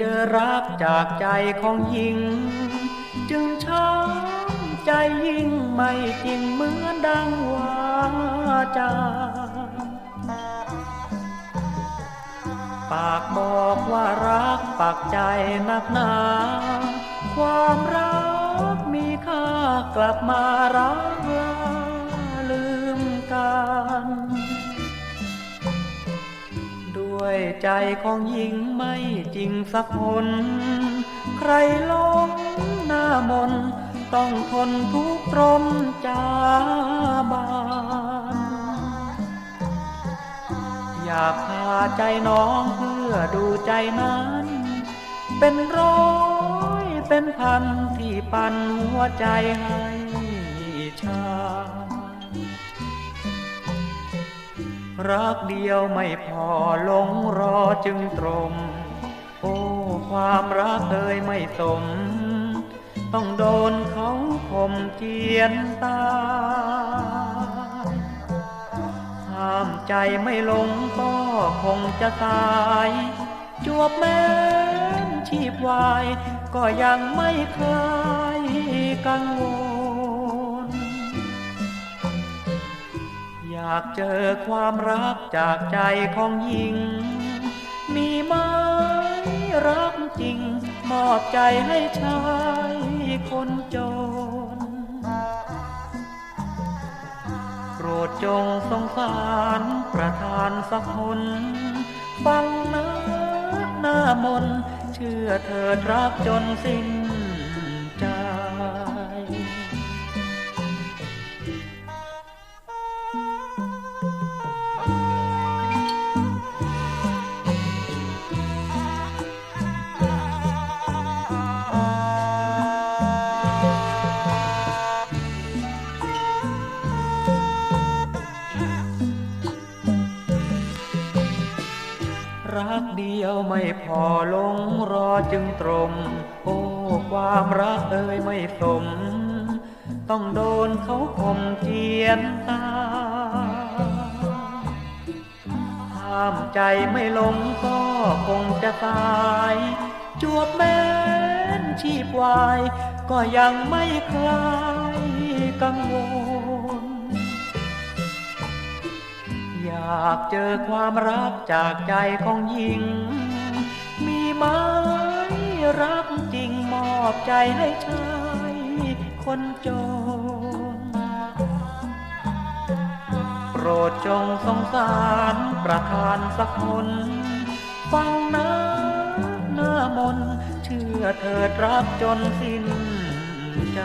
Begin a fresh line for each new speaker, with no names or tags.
จอรักจากใจของหญิง จึงช้ำใจยิ่งไม่จริงเหมือนดังวาจาปากบอกว่ารักปักใจนักหนา ความรักมีค่ากลับมารักลาลืมกัน ใจของหญิงไม่จริงสักคน ใครลงหน้ามน ต้องทนทุกข์ตรมจาบาน อยากพาใจน้องเพื่อดูใจนั้น เป็นร้อยเป็นพันที่ปันหัวใจให้ รักเดียวไม่พอหลงรอจึงตรงโอ้ ความรักเอ่ยไม่สม ต้องโดนเขาข่มเกียนตา ห้ามใจไม่ลงก็คงจะตาย จวบแม้นชีพวาย ก็ยังไม่เคยกังวลากเจอความรักจากใจของหญิง มีไหมรักจริง มอบใจให้ชายคนจนโปรดจงสงสารประทานสักคนฟังนะหน้ามน เชื่อเถิดรักจนสิ้น รักเดียวไม่พอลงรอจึงตรง โอ้ความรักเอ่ยไม่สม ต้องโดนเขาข่มเกียนตาห้ามใจไม่ลงก็คงจะตาย จวบแม้นชีพวาย ก็ยังไม่คลายกังวลากเจอความรักจากใจของหญิง มีไหมรักจริงมอบใจให้ชายคนจนโปรดจงสงสารประทานสักคนฟังนะหน้ามนเชื่อเถิดรักจนสิ้นใจ